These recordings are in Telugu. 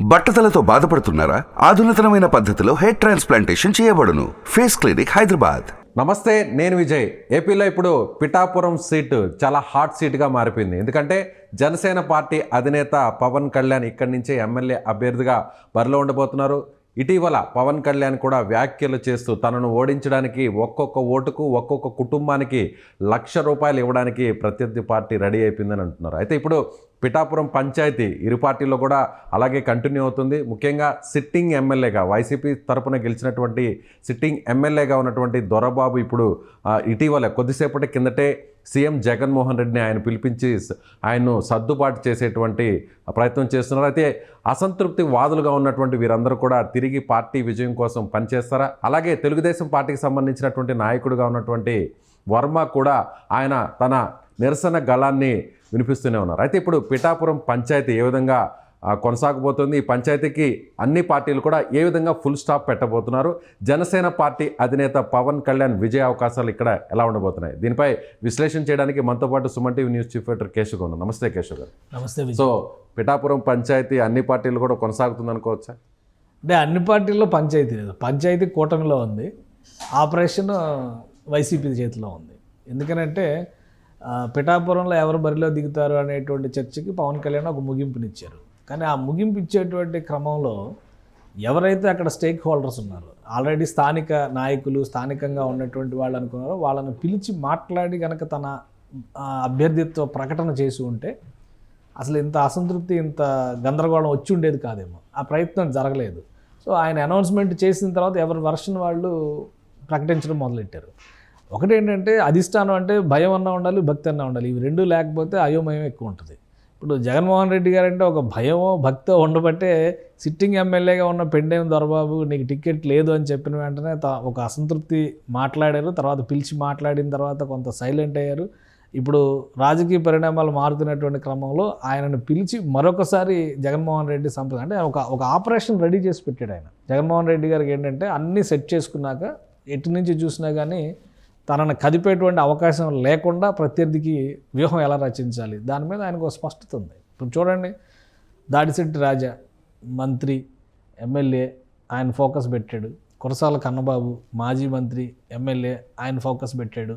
బట్టతలతో బాధపడుతున్నారా? ఆధునితనమైన పద్ధతిలో హెయిర్ ట్రాన్స్ప్లాంటేషన్ చేయబడును. Face clinic Hyderabad. నమస్తే నేను విజయ్. ఏపీలో ఇప్పుడు పిఠాపురం సీటు చాలా హాట్ సీట్గా మారిపోయింది. ఎందుకంటే జనసేన పార్టీ అధినేత పవన్ కళ్యాణ్ ఇక్కడి నుంచే ఎమ్మెల్యే అభ్యర్థిగా బరిలో ఉండబోతున్నారు. ఇటీవల పవన్ కళ్యాణ్ కూడా వ్యాఖ్యలు చేస్తూ తనను ఓడించడానికి ఒక్కొక్క ఓటుకు ఒక్కొక్క కుటుంబానికి లక్ష రూపాయలు ఇవ్వడానికి ప్రత్యర్థి పార్టీ రెడీ అయిపోయిందని అంటున్నారు. అయితే ఇప్పుడు పిఠాపురం పంచాయతీ ఇరు పార్టీలో కూడా అలాగే కంటిన్యూ అవుతుంది. ముఖ్యంగా సిట్టింగ్ ఎమ్మెల్యేగా వైసీపీ తరపున గెలిచినటువంటి సిట్టింగ్ ఎమ్మెల్యేగా ఉన్నటువంటి దొరబాబు ఇప్పుడు ఇటీవల కొద్దిసేపటి కిందటే సీఎం జగన్మోహన్ రెడ్డిని ఆయన పిలిపించి ఆయన్ను సర్దుబాటు చేసేటువంటి ప్రయత్నం చేస్తున్నారు. అయితే అసంతృప్తి వాదులుగా ఉన్నటువంటి వీరందరూ కూడా తిరిగి పార్టీ విజయం కోసం పనిచేస్తారా? అలాగే తెలుగుదేశం పార్టీకి సంబంధించినటువంటి నాయకుడిగా ఉన్నటువంటి వర్మ కూడా ఆయన తన నిరసన గళాన్ని వినిపిస్తూనే ఉన్నారు. అయితే ఇప్పుడు పిఠాపురం పంచాయతీ ఏ విధంగా కొనసాగబోతుంది? ఈ పంచాయతీకి అన్ని పార్టీలు కూడా ఏ విధంగా ఫుల్ స్టాప్ పెట్టబోతున్నారు? జనసేన పార్టీ అధినేత పవన్ కళ్యాణ్ విజయ అవకాశాలు ఇక్కడ ఎలా ఉండబోతున్నాయి? దీనిపై విశ్లేషణ చేయడానికి మనతో పాటు Suman TV news chief editor Keshav ఉన్నారు. నమస్తే కేశవ్ గారు. నమస్తే సో పిఠాపురం పంచాయతీ అన్ని పార్టీలు కూడా కొనసాగుతుంది అనుకోవచ్చా? అంటే అన్ని పార్టీల్లో పంచాయతీ లేదు. పంచాయతీ కూటమిలో ఉంది. ఆపరేషన్ వైసీపీ చేతిలో ఉంది. ఎందుకనంటే పిఠాపురంలో ఎవరు బరిలో దిగుతారు అనేటువంటి చర్చకి పవన్ కళ్యాణ్ ఒక ముగింపునిచ్చారు. కానీ ఆ ముగింపు ఇచ్చేటువంటి క్రమంలో ఎవరైతే అక్కడ స్టేక్ హోల్డర్స్ ఉన్నారో ఆల్రెడీ స్థానిక నాయకులు స్థానికంగా ఉన్నటువంటి వాళ్ళు అనుకున్నారో వాళ్ళని పిలిచి మాట్లాడి కనుక తన అభ్యర్థిత్వ ప్రకటన చేసి ఉంటే అసలు ఇంత అసంతృప్తి ఇంత గందరగోళం వచ్చి ఉండేది కాదేమో. ఆ ప్రయత్నం జరగలేదు. సో ఆయన అనౌన్స్మెంట్ చేసిన తర్వాత ఎవరి వర్షన్ వాళ్ళు ప్రకటించడం మొదలెట్టారు. ఒకటి ఏంటంటే అధిష్టానం అంటే భయం అన్నా ఉండాలి భక్తి అన్నా ఉండాలి. ఇవి రెండు లేకపోతే అయోమయం ఎక్కువ ఉంటుంది. ఇప్పుడు జగన్మోహన్ రెడ్డి గారు అంటే ఒక భయమో భక్తో ఉండబట్టే సిట్టింగ్ ఎమ్మెల్యేగా ఉన్న పెండేం దొరబాబు నీకు టికెట్ లేదు అని చెప్పిన వెంటనే తా- ఒక అసంతృప్తి మాట్లాడారు. తర్వాత పిలిచి మాట్లాడిన తర్వాత కొంత సైలెంట్ అయ్యారు. ఇప్పుడు రాజకీయ పరిణామాలు మారుతున్నటువంటి క్రమంలో ఆయనను పిలిచి మరొకసారి జగన్మోహన్ రెడ్డి సంప్రదాయం అంటే ఒక ఒక ఆపరేషన్ రెడీ చేసి పెట్టాడు ఆయన. జగన్మోహన్ రెడ్డి గారికి ఏంటంటే అన్నీ సెట్ చేసుకున్నాక ఎటు నుంచి చూసినా కానీ తనను కదిపేటువంటి అవకాశం లేకుండా ప్రత్యర్థికి వ్యూహం ఎలా రచించాలి? దాని మీద ఆయనకు ఒక స్పష్టత ఉంది. ఇప్పుడు చూడండి దాడిశెట్టి రాజా మంత్రి ఎమ్మెల్యే ఆయన ఫోకస్ పెట్టాడు. కురసాల కన్నబాబు మాజీ మంత్రి ఎమ్మెల్యే ఆయన ఫోకస్ పెట్టాడు.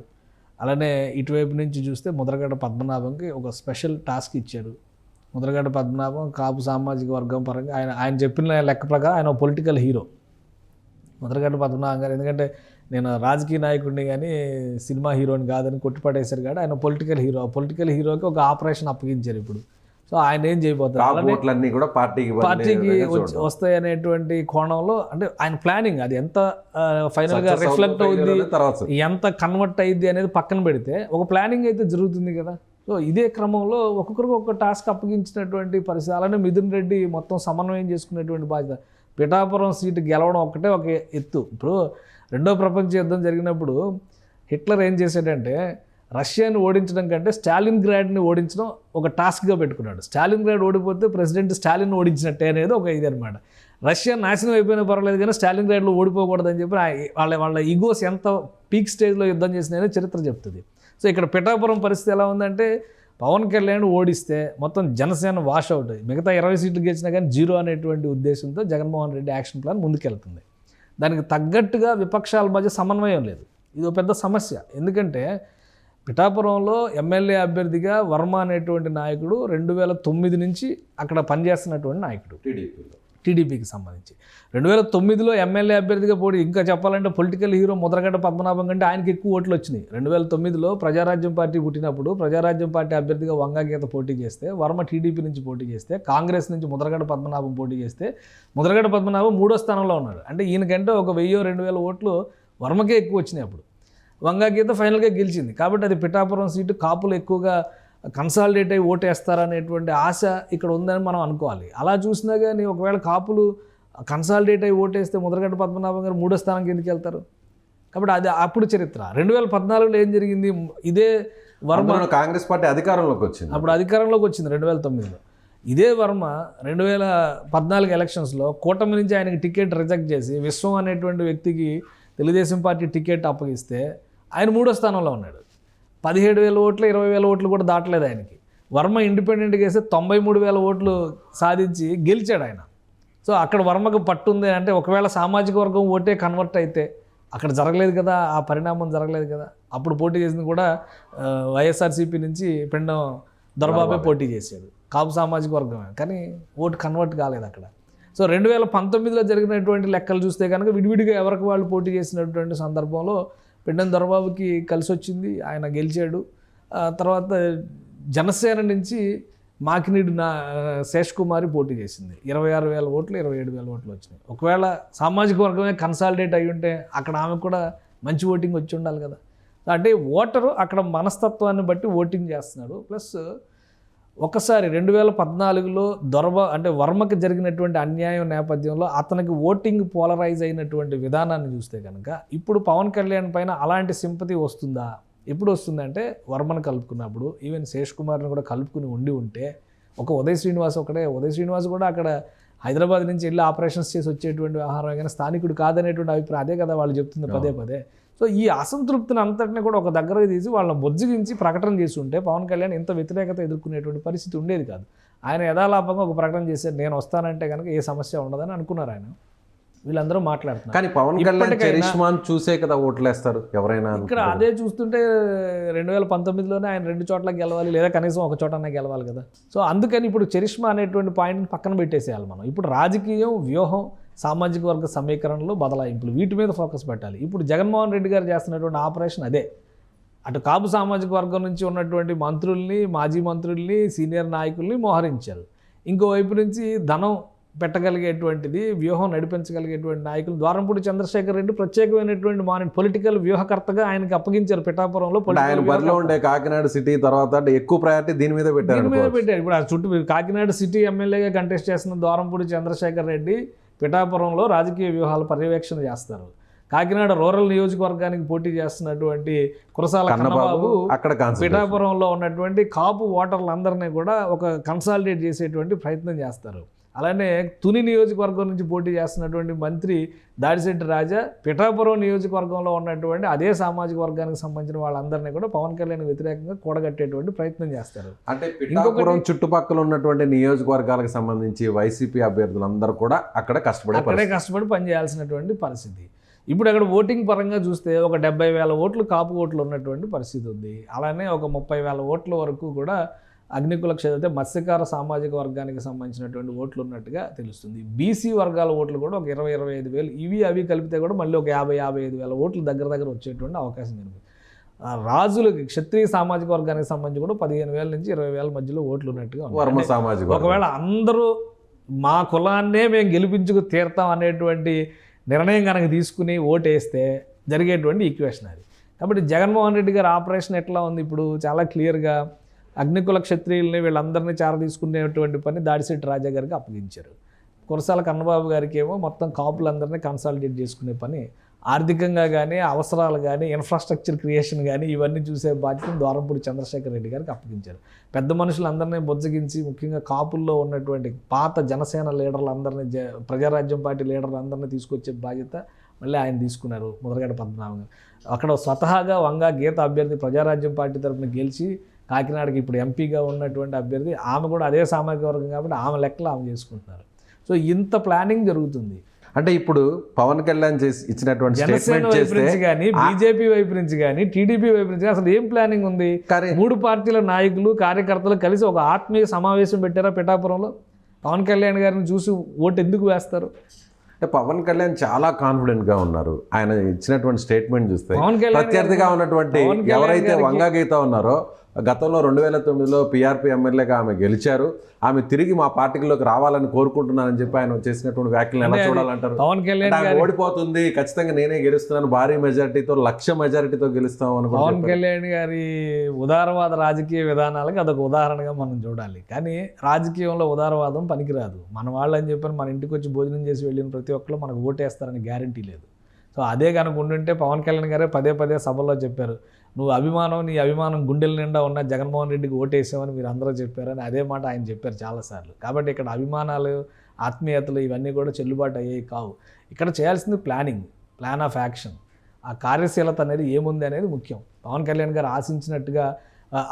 అలానే ఇటువైపు నుంచి చూస్తే ముద్రగడ్డ పద్మనాభంకి ఒక స్పెషల్ టాస్క్ ఇచ్చారు ముద్రగడ్డ పద్మనాభం కాపు సామాజిక వర్గం పరంగా ఆయన ఆయన చెప్పిన లెక్క ప్రకారం ఆయన పొలిటికల్ హీరో. ముద్రగడ్డ పద్మనాభం గారు ఎందుకంటే నేను రాజకీయ నాయకుడిని కానీ సినిమా హీరోని కాదని కొట్టిపడేశారు కానీ ఆయన పొలిటికల్ హీరో. పొలిటికల్ హీరోకి ఒక ఆపరేషన్ అప్పగించారు ఇప్పుడు. సో ఆయన ఏం చేయబోతారు? కూడా పార్టీకి పార్టీకి. వస్తాయి అనేటువంటి కోణంలో అంటే ఆయన ప్లానింగ్ అది ఎంత ఫైనల్గా Success రిఫ్లెక్ట్ అవుద్ది తర్వాత ఎంత కన్వర్ట్ అయ్యిద్ది అనేది పక్కన పెడితే ఒక ప్లానింగ్ అయితే జరుగుతుంది కదా. సో ఇదే క్రమంలో ఒక్కొక్కరికి ఒక టాస్క్ అప్పగించినటువంటి పరిస్థితి అలానే మిథున్ రెడ్డి మొత్తం సమన్వయం చేసుకునేటువంటి బాధ్యత. పిఠాపురం సీటు గెలవడం ఒక్కటే ఒక ఎత్తు. ఇప్పుడు రెండో ప్రపంచ యుద్ధం జరిగినప్పుడు హిట్లర్ ఏం చేశాడంటే రష్యాని ఓడించడం కంటే స్టాలిన్ గ్రాడ్ని ఓడించడం ఒక టాస్క్గా పెట్టుకున్నాడు. స్టాలిన్ గ్రాడ్ ఓడిపోతే ప్రెసిడెంట్ స్టాలిన్ ఓడించినట్టే అనేది ఒక ఇది అనమాట రష్యా నాశనం అయిపోయినా పర్వాలేదు కానీ స్టాలిన్ గ్రాడ్లో ఓడిపోకూడదని చెప్పి వాళ్ళ వాళ్ళ ఈగోస్ ఎంత పీక్ స్టేజ్లో యుద్ధం చేసినాయో చరిత్ర చెప్తుంది. సో ఇక్కడ పిఠాపురం పరిస్థితి ఎలా ఉందంటే పవన్ కళ్యాణ్ ఓడిస్తే మొత్తం జనసేన వాష్ అవుట్. మిగతా ఇరవై సీట్లు గెలిచినా కానీ జీరో అనేటువంటి ఉద్దేశంతో జగన్మోహన్ రెడ్డి యాక్షన్ ప్లాన్ ముందుకెళ్తుంది. దానికి తగ్గట్టుగా విపక్షాల మధ్య సమన్వయం లేదు. ఇది ఒక పెద్ద సమస్య. ఎందుకంటే పిఠాపురంలో ఎమ్మెల్యే అభ్యర్థిగా వర్మ అనేటువంటి నాయకుడు రెండు వేల తొమ్మిది నుంచి అక్కడ పనిచేస్తున్నటువంటి నాయకుడు. టీడీపీలో. టీడీపీకి సంబంధించి. రెండు వేల తొమ్మిదిలో ఎమ్మెల్యే అభ్యర్థిగా పోటీ ఇంకా చెప్పాలంటే పొలిటికల్ హీరో ముద్రగడ్డ పద్మనాభం కంటే ఆయనకి ఎక్కువ ఓట్లు వచ్చినాయి. రెండు వేల తొమ్మిదిలో ప్రజారాజ్యం పార్టీ పుట్టినప్పుడు ప్రజారాజ్యం పార్టీ అభ్యర్థిగా వంగాగీత పోటీ చేస్తే వర్మ టీడీపీ నుంచి పోటీ చేస్తే కాంగ్రెస్ నుంచి ముద్రగడ్డ పద్మనాభం పోటీ చేస్తే ముద్రగడ్డ పద్మనాభం మూడో స్థానంలో ఉన్నాడు. అంటే ఈయనకంటే ఒక వెయ్యో రెండు వేల ఓట్లు వర్మకే ఎక్కువ వచ్చినాయి అప్పుడు. వంగాగీత ఫైనల్గా గెలిచింది. కాబట్టి అది పిఠాపురం సీటు కాపులు ఎక్కువగా కన్సాలిడేట్ అయ్యి ఓటేస్తారనేటువంటి ఆశ ఇక్కడ ఉందని మనం అనుకోవాలి. అలా చూసినా కానీ ఒకవేళ కాపులు కన్సాలిడేట్ అయ్యి ఓటేస్తే ముద్రగడ్డ పద్మనాభం గారు మూడో స్థానానికి ఎందుకు వెళ్తారు? కాబట్టి అది అప్పుడు చరిత్ర. రెండు వేల పద్నాలుగులో ఏం జరిగింది? ఇదే వర్మ కాంగ్రెస్ పార్టీ అధికారంలోకి వచ్చింది. అప్పుడు అధికారంలోకి వచ్చింది రెండు వేల తొమ్మిదిలో. ఇదే వర్మ రెండు వేల పద్నాలుగు ఎలక్షన్స్లో కూటమి నుంచి ఆయనకి టికెట్ రిజెక్ట్ చేసి విశ్వం అనేటువంటి వ్యక్తికి తెలుగుదేశం పార్టీ టికెట్ అప్పగిస్తే ఆయన మూడో స్థానంలో ఉన్నాడు. పదిహేడు వేల ఓట్లు ఇరవై వేల ఓట్లు కూడా దాటలేదు ఆయనకి. వర్మ ఇండిపెండెంట్గా వేస్తే తొంభై మూడు వేల ఓట్లు సాధించి గెలిచాడు ఆయన. సో అక్కడ వర్మకు పట్టుంది అంటే ఒకవేళ సామాజిక వర్గం ఓటే కన్వర్ట్ అయితే అక్కడ జరగలేదు కదా ఆ పరిణామం జరగలేదు కదా. అప్పుడు పోటీ చేసింది కూడా వైఎస్ఆర్సీపీ నుంచి పిండం దొరబాబే. పోటీ చేశాడు. కాపు సామాజిక వర్గమే. కానీ ఓటు కన్వర్ట్ కాలేదు అక్కడ. సో రెండు వేల పంతొమ్మిదిలో జరిగినటువంటి లెక్కలు చూస్తే కనుక విడివిడిగా ఎవరికి వాళ్ళు పోటీ చేసినటువంటి సందర్భంలో పిండం దొరబాబుకి కలిసి వచ్చింది ఆయన గెలిచాడు. తర్వాత జనసేన నుంచి మాకినీడు నా శేష్ కుమారి పోటీ చేసింది. ఇరవై ఆరు వేల ఓట్లు ఇరవై ఏడు వేల ఓట్లు వచ్చినాయి. ఒకవేళ సామాజిక వర్గమే కన్సాలిడేట్ అయి ఉంటే అక్కడ ఆమె కూడా మంచి ఓటింగ్ వచ్చి ఉండాలి కదా. అంటే ఓటరు అక్కడ మనస్తత్వాన్ని బట్టి ఓటింగ్ చేస్తున్నాడు. ప్లస్ ఒకసారి రెండు వేల పద్నాలుగులో దొరబ అంటే వర్మకి జరిగినటువంటి అన్యాయం నేపథ్యంలో అతనికి ఓటింగ్ పోలరైజ్ అయినటువంటి విధానాన్ని చూస్తే కనుక ఇప్పుడు పవన్ కళ్యాణ్ పైన అలాంటి సింపతి వస్తుందా? ఎప్పుడు వస్తుందంటే వర్మను కలుపుకున్నప్పుడు. ఈవెన్ శేష్ కుమార్ని కూడా కలుపుకుని ఉండి ఉంటే ఒక ఉదయ్ శ్రీనివాస్ ఒకటే ఉదయ్ శ్రీనివాస్ కూడా అక్కడ హైదరాబాద్ నుంచి వెళ్ళి ఆపరేషన్స్ చేసి వచ్చేటువంటి ఆహారం కానీ స్థానికుడు కాదనేటువంటి అభిప్రాయం. అదే కదా వాళ్ళు చెప్తుంది పదే పదే. సో ఈ అసంతృప్తిని అంతటిని కూడా ఒక దగ్గరకు తీసి వాళ్ళని బొజ్జగించి ప్రకటన చేసి ఉంటే పవన్ కళ్యాణ్ ఇంత వ్యతిరేకత ఎదుర్కొనేటువంటి పరిస్థితి ఉండేది కాదు. ఆయన యథాలాపంగా ఒక ప్రకటన చేశారు నేను వస్తానంటే కనుక ఏ సమస్య ఉండదని అనుకున్నారు ఆయన. వీళ్ళందరూ మాట్లాడుతున్నారు. కానీ పవన్ కళ్యాణ్ చరిష్మాన్ చూసే కదా ఓట్లేస్తారు ఎవరైనా ఇక్కడ అదే చూస్తుంటే రెండు వేల పంతొమ్మిదిలోనే ఆయన రెండు చోట్ల గెలవాలి లేదా కనీసం ఒక చోట గెలవాలి కదా. సో అందుకని ఇప్పుడు చరిష్మా అనేటువంటి పాయింట్ని పక్కన పెట్టేసేయాలి మనం. ఇప్పుడు రాజకీయం వ్యూహం సామాజిక వర్గ సమీకరణలు బదలాయింపులు వీటి మీద ఫోకస్ పెట్టాలి. ఇప్పుడు జగన్మోహన్ రెడ్డి గారు చేస్తున్నటువంటి ఆపరేషన్ అదే. అటు కాపు సామాజిక వర్గం నుంచి ఉన్నటువంటి మంత్రుల్ని మాజీ మంత్రుల్ని సీనియర్ నాయకుల్ని మోహరించారు. ఇంకోవైపు నుంచి ధనం పెట్టగలిగేటువంటిది వ్యూహం నడిపించగలిగేటువంటి నాయకులు ద్వారంపూడి చంద్రశేఖర్ రెడ్డి ప్రత్యేకమైనటువంటి మా పొలిటికల్ వ్యూహకర్తగా ఆయనకి అప్పగించారు పిఠాపురంలో ఆయన బరిలో ఉండే కాకినాడ సిటీ తర్వాత అంటే ఎక్కువ ప్రయారిటీ దీని మీద పెట్టారు దీని మీద. పెట్టారు. ఇప్పుడు ఆ చుట్టూ కాకినాడ సిటీ ఎమ్మెల్యేగా కంటెస్ట్ చేస్తున్న ద్వారంపూడి చంద్రశేఖర్ రెడ్డి పిఠాపురంలో రాజకీయ వ్యూహాల పర్యవేక్షణ చేస్తారు. కాకినాడ రూరల్ నియోజకవర్గానికి పోటీ చేస్తున్నటువంటి కురసాల కన్నబాబు అక్కడ పిఠాపురంలో ఉన్నటువంటి కాపు ఓటర్లందరినీ కూడా ఒక కన్సాలిడేట్ చేసేటువంటి ప్రయత్నం చేస్తారు. అలానే తుని నియోజకవర్గం నుంచి పోటీ చేస్తున్నటువంటి మంత్రి దాడిశెట్టి రాజా పిఠాపురం నియోజకవర్గంలో ఉన్నటువంటి అదే సామాజిక వర్గానికి సంబంధించిన వాళ్ళందరినీ కూడా పవన్ కళ్యాణ్ వ్యతిరేకంగా కూడగట్టేటువంటి ప్రయత్నం చేస్తారు. అంటే పిఠాపురం చుట్టుపక్కల ఉన్నటువంటి నియోజకవర్గాలకు సంబంధించి వైసీపీ అభ్యర్థులందరూ కూడా అక్కడ కష్టపడే అక్కడే కష్టపడి పనిచేయాల్సినటువంటి పరిస్థితి. ఇప్పుడు అక్కడ ఓటింగ్ పరంగా చూస్తే ఒక డెబ్బై వేల ఓట్లు కాపు ఓట్లు ఉన్నటువంటి పరిస్థితి ఉంది. అలానే ఒక ముప్పై వేల ఓట్ల వరకు కూడా అగ్నికుల క్షేత్ర మత్స్యకార సామాజిక వర్గానికి సంబంధించినటువంటి ఓట్లు ఉన్నట్టుగా తెలుస్తుంది. బీసీ వర్గాల ఓట్లు కూడా ఒక ఇరవై ఇరవై ఐదు వేలు. ఇవి అవి కలిపితే కూడా మళ్ళీ ఒక యాభై యాభై ఐదు వేల ఓట్లు దగ్గర దగ్గర వచ్చేటువంటి అవకాశం కనిపిస్తుంది. ఆ రాజులకి క్షత్రియ సామాజిక వర్గానికి సంబంధించి కూడా పదిహేను వేల నుంచి ఇరవై వేల మధ్యలో ఓట్లు ఉన్నట్టుగా ఉన్నాయి. వర్మ సామాజిక. ఒకవేళ అందరూ మా కులాన్నే మేము గెలిపించుకు తీరుతాం అనేటువంటి నిర్ణయం కనుక తీసుకుని ఓటేస్తే జరిగేటువంటి ఈక్వేషన్ అది. కాబట్టి జగన్మోహన్ రెడ్డి గారి ఆపరేషన్ ఎట్లా ఉంది? ఇప్పుడు చాలా క్లియర్గా అగ్నికుల క్షత్రియుల్ని వీళ్ళందరినీ చార తీసుకునేటువంటి పని దాడిశెట్టి రాజా గారికి అప్పగించారు. కురసాల కన్నబాబు గారికి ఏమో మొత్తం కాపులందరినీ కన్సాలిడేట్ చేసుకునే పని ఆర్థికంగా కానీ అవసరాలు కానీ ఇన్ఫ్రాస్ట్రక్చర్ క్రియేషన్ కానీ ఇవన్నీ చూసే బాధ్యతను ద్వారంపూడి చంద్రశేఖర్ రెడ్డి గారికి అప్పగించారు. పెద్ద మనుషులందరినీ బుజ్జగించి ముఖ్యంగా కాపుల్లో ఉన్నటువంటి పాత జనసేన లీడర్లందరినీ జ ప్రజారాజ్యం పార్టీ లీడర్లందరినీ తీసుకొచ్చే బాధ్యత మళ్ళీ ఆయన తీసుకున్నారు ముదరగడ పద్మనాభం గారు. అక్కడ స్వతహాగా వంగా గీత అభ్యర్థి ప్రజారాజ్యం పార్టీ తరఫున గెలిచి కాకినాడకి ఇప్పుడు ఎంపీగా ఉన్నటువంటి అభ్యర్థి ఆమె కూడా అదే సామాజిక వర్గం కాబట్టి ఆమె లెక్కలు ఆమె చేసుకుంటున్నారు. సో ఇంత ప్లానింగ్ జరుగుతుంది. అంటే ఇప్పుడు పవన్ కళ్యాణ్ చేసి ఇచ్చినటువంటి జనసేన వైపు చేస్తే నుంచి కానీ బీజేపీ వైపు నుంచి కానీ టీడీపీ వైపు నుంచి అసలు ఏం ప్లానింగ్ ఉంది? మూడు పార్టీల నాయకులు కార్యకర్తలు కలిసి ఒక ఆత్మీయ సమావేశం పెట్టారా పిఠాపురంలో? పవన్ కళ్యాణ్ గారిని చూసి ఓటు ఎందుకు వేస్తారు? అంటే పవన్ కళ్యాణ్ చాలా కాన్ఫిడెంట్గా ఉన్నారు. ఆయన ఇచ్చినటువంటి స్టేట్మెంట్ చూస్తే ప్రత్యర్థిగా ఉన్నటువంటి ఎవరైతే గారికి- వంగా గీత ఉన్నారో గతంలో రెండు వేల తొమ్మిదిలో పిఆర్పి ఎమ్మెల్యేగా ఆమె గెలిచారు. ఆమె తిరిగి మా పార్టీలోకి రావాలని కోరుకుంటున్నానని చెప్పి ఆయన చేసినటువంటి వ్యాఖ్యలు ఎలా చూడాలంటారు? పవన్ కళ్యాణ్ ఓడిపోతుంది ఖచ్చితంగా నేనే గెలుస్తున్నాను భారీ మెజారిటీతో లక్ష మెజారిటీతో గెలుస్తాం అని పవన్. కళ్యాణ్ గారి ఉదారవాద రాజకీయ విధానాలకు అదొక ఉదాహరణగా మనం చూడాలి. కానీ రాజకీయంలో ఉదారవాదం పనికిరాదు. మన వాళ్ళని చెప్పని మన ఇంటికి వచ్చి భోజనం చేసి వెళ్ళిన ప్రతి ఒక్కరు మనకు ఓటేస్తారని గ్యారంటీ లేదు. సో అదే కనుక ఉండుంటే పవన్ కళ్యాణ్ గారే పదే పదే సభలో చెప్పారు. నువ్వు అభిమానం నీ అభిమానం గుండెల నిండా ఉన్న జగన్మోహన్ రెడ్డికి ఓటేసామని మీరు అందరూ చెప్పారని అదే మాట ఆయన చెప్పారు చాలాసార్లు. కాబట్టి ఇక్కడ అభిమానాలు ఆత్మీయతలు ఇవన్నీ కూడా చెల్లుబాటు అయ్యేవి కావు. ఇక్కడ చేయాల్సింది ప్లానింగ్ ప్లాన్ ఆఫ్ యాక్షన్. ఆ కార్యశీలత అనేది ఏముంది అనేది ముఖ్యం. పవన్ కళ్యాణ్ గారు ఆశించినట్టుగా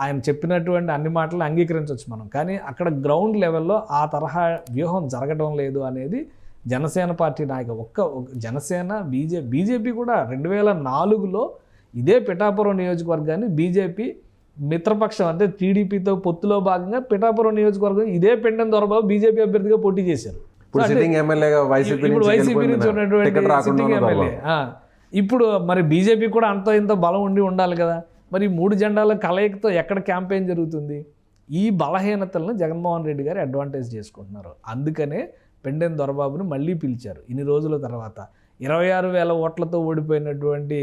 ఆయన చెప్పినటువంటి అన్ని మాటలు అంగీకరించవచ్చు మనం. కానీ అక్కడ గ్రౌండ్ లెవెల్లో ఆ తరహా వ్యూహం జరగడం లేదు అనేది జనసేన పార్టీ నాయక ఒక్క జనసేన బీజే బీజేపీ కూడా రెండు వేల నాలుగులో ఇదే పిఠాపురం నియోజకవర్గాన్ని బీజేపీ మిత్రపక్షం అంటే టీడీపీతో పొత్తులో భాగంగా పిఠాపురం నియోజకవర్గం ఇదే పెండెం దొరబాబు బీజేపీ అభ్యర్థిగా పోటీ చేశారు. ఇప్పుడు వైసీపీ నుంచి ఉన్నటువంటి. ఇప్పుడు మరి బీజేపీ కూడా అంత ఇంత బలం ఉండి ఉండాలి కదా. మరి మూడు జెండాల కలయికతో ఎక్కడ క్యాంపెయిన్ జరుగుతుంది? ఈ బలహీనతలను జగన్మోహన్ రెడ్డి గారు అడ్వాంటేజ్ చేసుకుంటున్నారు. అందుకనే పెండెన్ దొరబాబుని మళ్ళీ పిలిచారు. ఇన్ని రోజుల తర్వాత ఇరవై ఆరు వేల ఓట్లతో ఓడిపోయినటువంటి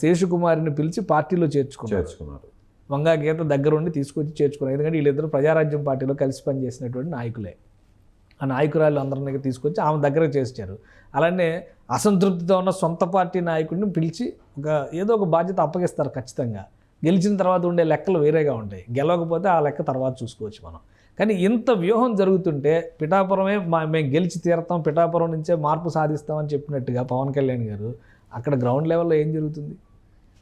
శేషుకుమారిని పిలిచి పార్టీలో చేర్చుకున్నారు. చేర్చుకున్నారు. వంగా గీత దగ్గరుండి తీసుకొచ్చి చేర్చుకున్నారు. ఎందుకంటే వీళ్ళిద్దరు ప్రజారాజ్యం పార్టీలో కలిసి పనిచేసినటువంటి నాయకులే. ఆ నాయకురాలు అందరినీ తీసుకొచ్చి ఆమె దగ్గర చేర్చారు. అలానే అసంతృప్తితో ఉన్న సొంత పార్టీ నాయకుడిని పిలిచి ఒక ఏదో ఒక బాధ్యత అప్పగిస్తారు ఖచ్చితంగా. గెలిచిన తర్వాత ఉండే లెక్కలు వేరేగా ఉంటాయి. గెలవకపోతే ఆ లెక్క తర్వాత చూసుకోవచ్చు మనం. కానీ ఇంత వ్యూహం జరుగుతుంటే పిఠాపురమే మా మేము గెలిచి తీరతాం పిఠాపురం నుంచే మార్పు సాధిస్తామని చెప్పినట్టుగా పవన్ కళ్యాణ్ గారు అక్కడ గ్రౌండ్ లెవెల్లో ఏం జరుగుతుంది?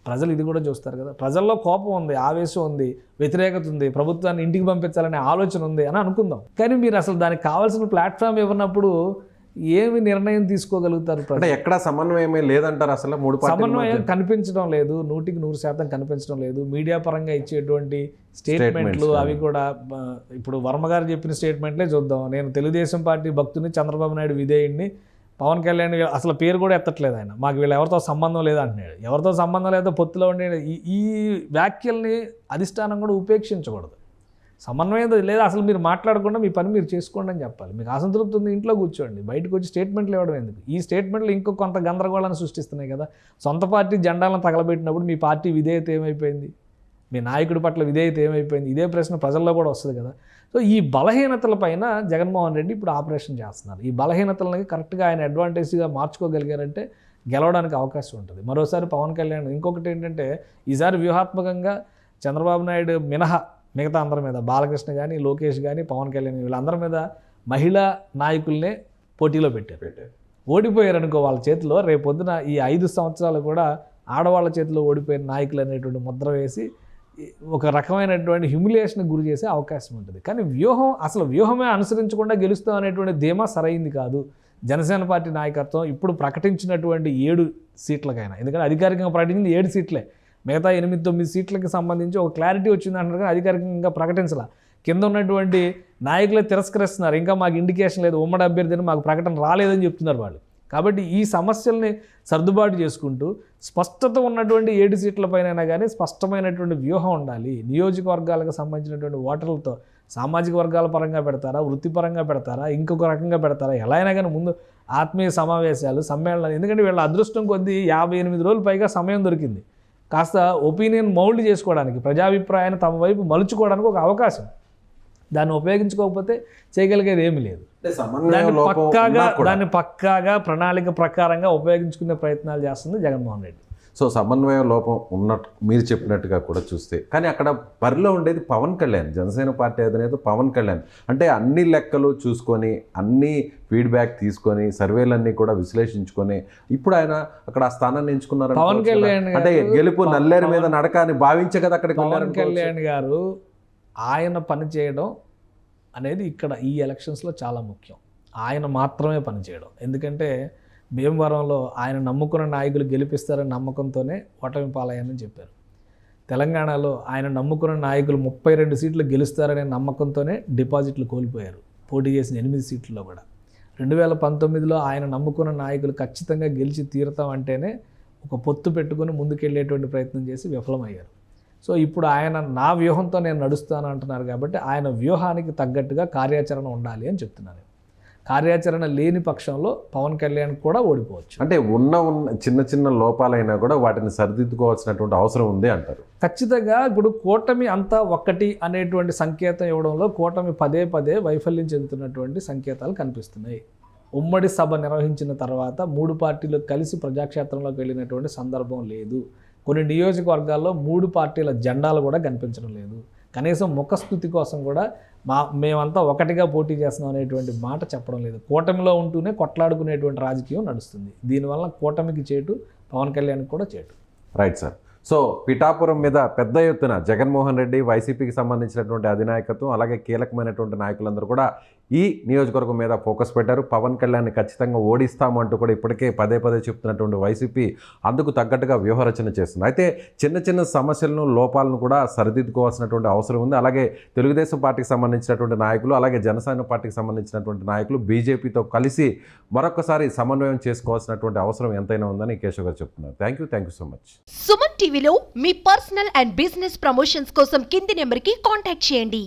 ప్రజలు ఇది కూడా చూస్తారు కదా. ప్రజల్లో కోపం ఉంది ఆవేశం ఉంది వ్యతిరేకత ఉంది ప్రభుత్వాన్ని ఇంటికి పంపించాలనే ఆలోచన ఉంది అని అనుకుందాం. కానీ మీరు అసలు దానికి కావాల్సిన ప్లాట్ఫామ్ ఇవ్వనప్పుడు ఏమి నిర్ణయం తీసుకోగలుగుతారు అంటే ఎక్కడ సమన్వయమే లేదంటారు అసలు మూడు సమన్వయం కనిపించడం లేదు నూటికి నూరు శాతం కనిపించడం లేదు. మీడియా పరంగా ఇచ్చేటువంటి స్టేట్మెంట్లు అవి కూడా ఇప్పుడు వర్మ గారు చెప్పిన స్టేట్మెంట్లే చూద్దాం. నేను తెలుగుదేశం పార్టీ భక్తుని చంద్రబాబు నాయుడు విధేయుడిని పవన్ కళ్యాణ్ అసలు పేరు కూడా ఎత్తట్లేదు ఆయన. మాకు వీళ్ళు ఎవరితో సంబంధం లేదు అంటున్నాడు. ఎవరితో సంబంధం లేదో పొత్తులో ఉండే ఈ- ఈ వ్యాఖ్యల్ని అధిష్టానం కూడా ఉపేక్షించకూడదు. సమన్వయం లేదా. అసలు మీరు మాట్లాడకుండా మీ పని మీరు చేసుకోండి అని చెప్పాలి. మీకు అసంతృప్తి ఉంది ఇంట్లో కూర్చోండి. బయటకు వచ్చి స్టేట్మెంట్లు ఇవ్వడం ఎందుకు? ఈ స్టేట్మెంట్లు ఇంకో కొంత గందరగోళాన్ని సృష్టిస్తున్నాయి కదా. సొంత పార్టీ జెండాలను తగలబెట్టినప్పుడు మీ పార్టీ విధేయత ఏమైపోయింది? మీ నాయకుడి పట్ల విధేయత ఏమైపోయింది? ఇదే ప్రశ్న ప్రజల్లో కూడా వస్తుంది కదా. సో ఈ బలహీనతల పైన జగన్మోహన్ రెడ్డి ఇప్పుడు ఆపరేషన్ చేస్తున్నారు. ఈ బలహీనతలని కరెక్ట్గా ఆయన అడ్వాంటేజ్గా మార్చుకోగలిగారంటే గెలవడానికి అవకాశం ఉంటుంది. మరోసారి పవన్ కళ్యాణ్ ఇంకొకటి ఏంటంటే ఈసారి వ్యూహాత్మకంగా చంద్రబాబు నాయుడు మినహా మిగతా అందరి మీద బాలకృష్ణ కానీ లోకేష్ కానీ పవన్ కళ్యాణ్ వీళ్ళందరి మీద మహిళా నాయకుల్నే పోటీలో పెట్టారు. పెట్టారు. ఓడిపోయారు అనుకో వాళ్ళ చేతిలో రేపొద్దున ఈ ఐదు సంవత్సరాలు కూడా ఆడవాళ్ళ చేతిలో ఓడిపోయిన నాయకులు అనేటువంటి ముద్ర వేసి ఒక రకమైనటువంటి హ్యూమిలియేషన్ గురి చేసే అవకాశం ఉంటుంది. కానీ వ్యూహం అసలు వ్యూహమే అనుసరించకుండా గెలుస్తాం అనేటువంటి ధీమా సరైంది కాదు. జనసేన పార్టీ నాయకత్వం ఇప్పుడు ప్రకటించినటువంటి ఏడు సీట్లకైనా ఎందుకంటే అధికారికంగా ప్రకటించింది ఏడు సీట్లే. మిగతా ఎనిమిది తొమ్మిది సీట్లకి సంబంధించి ఒక క్లారిటీ వచ్చింది అంటారు కానీ అధికారికంగా ప్రకటించాల. కింద ఉన్నటువంటి నాయకులే తిరస్కరిస్తున్నారు. ఇంకా మాకు ఇండికేషన్ లేదు. ఉమ్మడి అభ్యర్థిని మాకు ప్రకటన రాలేదని చెప్తున్నారు వాళ్ళు. కాబట్టి ఈ సమస్యల్ని సర్దుబాటు చేసుకుంటూ స్పష్టత ఉన్నటువంటి ఏడు సీట్లపైనైనా కానీ స్పష్టమైనటువంటి వ్యూహం ఉండాలి. నియోజకవర్గాలకు సంబంధించినటువంటి ఓటర్లతో సామాజిక వర్గాల పరంగా పెడతారా? వృత్తిపరంగా పెడతారా? ఇంకొక రకంగా పెడతారా? ఎలా అయినా కానీ ముందు ఆత్మీయ సమావేశాలు సమ్మేళనాలు ఎందుకంటే వీళ్ళ అదృష్టం కొద్దీ యాభై ఎనిమిది రోజులు పైగా సమయం దొరికింది. కాస్త ఒపీనియన్ మౌల్డ్ చేసుకోవడానికి ప్రజాభిప్రాయాన్ని తమ వైపు మలుచుకోవడానికి ఒక అవకాశం. దాన్ని ఉపయోగించుకోకపోతే చేయగలిగేది ఏమీ లేదు. దాన్ని పక్కాగా దాన్ని పక్కాగా ప్రణాళిక ప్రకారంగా ఉపయోగించుకునే ప్రయత్నాలు చేస్తుంది జగన్మోహన్ రెడ్డి. సో సమన్వయ లోపం ఉన్నట్టు మీరు చెప్పినట్టుగా కూడా చూస్తే. కానీ అక్కడ బరిలో ఉండేది పవన్ కళ్యాణ్ జనసేన పార్టీ అధినేత పవన్ కళ్యాణ్. అంటే అన్ని లెక్కలు చూసుకొని అన్ని ఫీడ్బ్యాక్ తీసుకొని సర్వేలన్నీ కూడా విశ్లేషించుకొని ఇప్పుడు ఆయన అక్కడ ఆ స్థానాన్ని ఎంచుకున్నారు పవన్. కళ్యాణ్ అంటే గెలుపు నల్లేరు మీద నడక అని భావించే కదా అక్కడికి పవన్. కళ్యాణ్ గారు ఆయన పని చేయడం అనేది ఇక్కడ ఈ ఎలక్షన్స్లో చాలా ముఖ్యం. ఆయన మాత్రమే పని చేయడం. ఎందుకంటే భీమవరంలో ఆయన నమ్ముకున్న నాయకులు గెలిపిస్తారని నమ్మకంతోనే ఓటమి పాలయ్యానని చెప్పారు. తెలంగాణలో ఆయన నమ్ముకున్న నాయకులు ముప్పై రెండు సీట్లు గెలుస్తారనే నమ్మకంతోనే డిపాజిట్లు కోల్పోయారు. పోటీ చేసిన ఎనిమిది సీట్లలో కూడా. రెండు వేల పంతొమ్మిదిలో ఆయన నమ్ముకున్న నాయకులు ఖచ్చితంగా గెలిచి తీరతాం అంటేనే ఒక పొత్తు పెట్టుకుని ముందుకెళ్ళేటువంటి ప్రయత్నం చేసి విఫలమయ్యారు. సో ఇప్పుడు ఆయన నా వ్యూహంతో నేను నడుస్తాను అంటున్నారు కాబట్టి ఆయన వ్యూహానికి తగ్గట్టుగా కార్యాచరణ ఉండాలి అని చెప్తున్నారు. కార్యాచరణ లేని పక్షంలో పవన్ కళ్యాణ్ కూడా ఓడిపోవచ్చు. అంటే ఉన్న ఉన్న చిన్న చిన్న లోపాలైనా కూడా వాటిని సరిదిద్దుకోవాల్సినటువంటి అవసరం ఉంది అంటారు. ఖచ్చితంగా ఇప్పుడు కూటమి అంతా ఒక్కటి అనేటువంటి సంకేతం ఇవ్వడంలో కూటమి పదే పదే వైఫల్యం చెందుతున్నటువంటి సంకేతాలు కనిపిస్తున్నాయి. ఉమ్మడి సభ నిర్వహించిన తర్వాత మూడు పార్టీలు కలిసి ప్రజాక్షేత్రంలోకి వెళ్ళినటువంటి సందర్భం లేదు. కొన్ని నియోజకవర్గాల్లో మూడు పార్టీల జెండాలు కూడా కనిపించడం లేదు. కనీసం ముఖస్థుతి కోసం కూడా మా మేమంతా ఒకటిగా పోటీ చేస్తున్నాం అనేటువంటి మాట చెప్పడం లేదు. కూటమిలో ఉంటూనే కొట్లాడుకునేటువంటి రాజకీయం నడుస్తుంది. దీనివల్ల కూటమికి చేటు పవన్ కళ్యాణ్కి కూడా చేటు. రైట్ సార్ సో పిఠాపురం మీద పెద్ద ఎత్తున జగన్మోహన్ రెడ్డి వైసీపీకి సంబంధించినటువంటి అధినాయకత్వం అలాగే కీలకమైనటువంటి నాయకులందరూ కూడా ఈ నియోజకవర్గం మీద ఫోకస్ పెట్టారు. పవన్ కళ్యాణ్ని ఖచ్చితంగా ఓడిస్తామంటూ కూడా ఇప్పటికే పదే పదే చెప్తున్నటువంటి వైసీపీ అందుకు తగ్గట్టుగా వ్యూహరచన చేస్తుంది. అయితే చిన్న చిన్న సమస్యలను లోపాలను కూడా సరిదిద్దుకోవాల్సినటువంటి అవసరం ఉంది. అలాగే తెలుగుదేశం పార్టీకి సంబంధించినటువంటి నాయకులు అలాగే జనసేన పార్టీకి సంబంధించినటువంటి నాయకులు బీజేపీతో కలిసి మరొకసారి సమన్వయం చేసుకోవాల్సినటువంటి అవసరం ఎంతైనా ఉందని కేశవ్ గారు చెప్తున్నారు. Thank you thank you so much. Suman టీవీలో మీ పర్సనల్ అండ్ బిజినెస్ ప్రమోషన్స్ కోసం కింది నెంబర్కి కాంటాక్ట్ చేయండి.